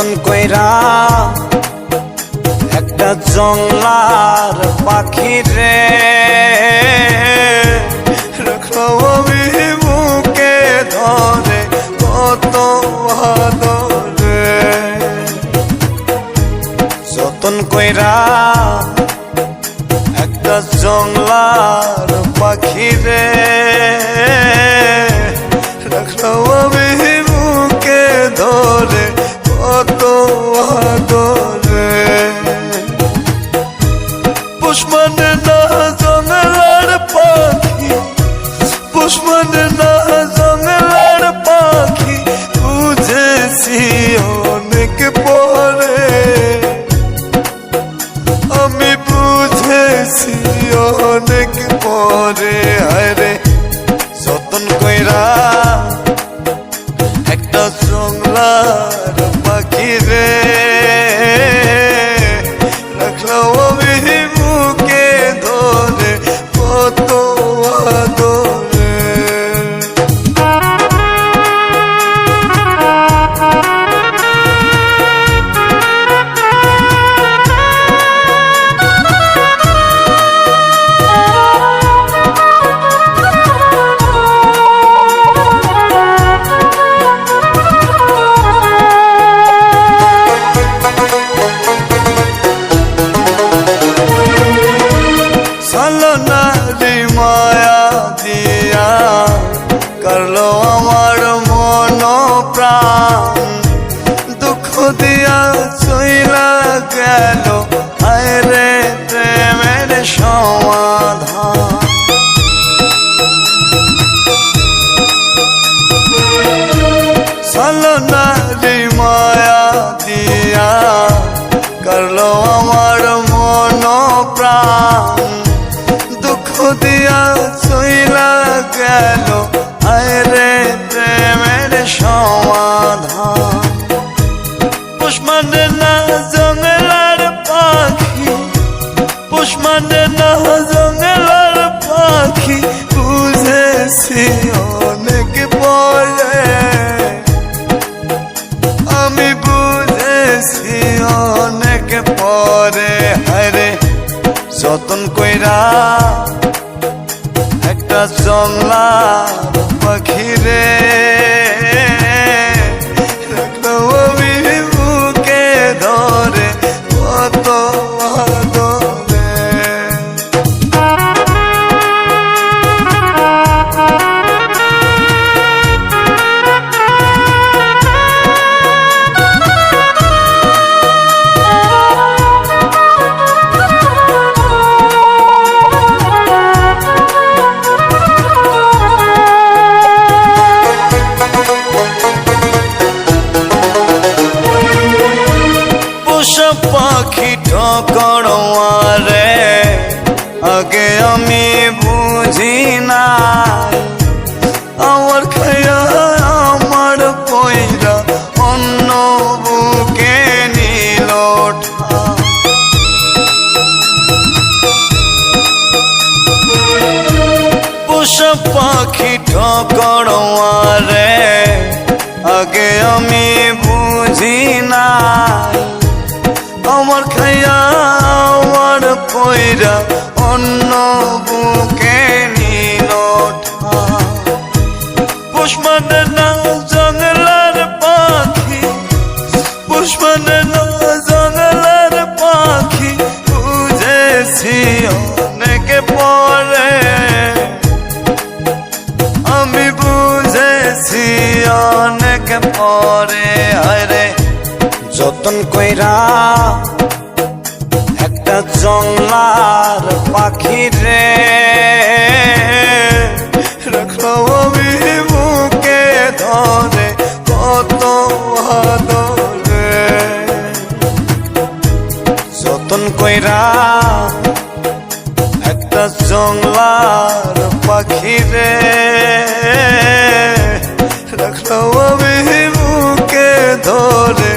যতন কইরা একটা জংলার পাখি রে। ধরে যতন কইরা একটা জংলার পাখি রে। পুষ্পন না জংলার পাখি পুষ্পন না জংলার পাখি বুঝেছি অনেক পরে আমি বুঝেছি অনেক পরে আরে যতন কইরা একটা জংলার পাখি রে রাখলাম চইলা গেল আয় রে প্রেমের সমাধান। সালনারি মায়া দিয়া, করল আমার মন প্রাণ দুঃখ দিয়া চইলা গেল যতন কইরা একটা জংলা পাখি আমি বুঝি নাই আমার খায়া আমার পয়রা অন্য বুকে নিল। পোষা পাখি ঠকড়োয়ারে আগে আমি বুঝি নাই আমার খাইয়া পয়রা অন্য বুকে নিল পুষ্পন না জঙ্গলার পাখি, পুষ্পন না জঙ্গলার পাখি বুঝেছি অনেক পরে। আমি বুঝেছি অনেক পরে। আরে যতন কইরা জংলার পাখি রে রাখল আমি বুকে ধরে কত আদরে। যতন কইরা একটা জংলার পাখি রে রাখলাম আমি বুকে ধরে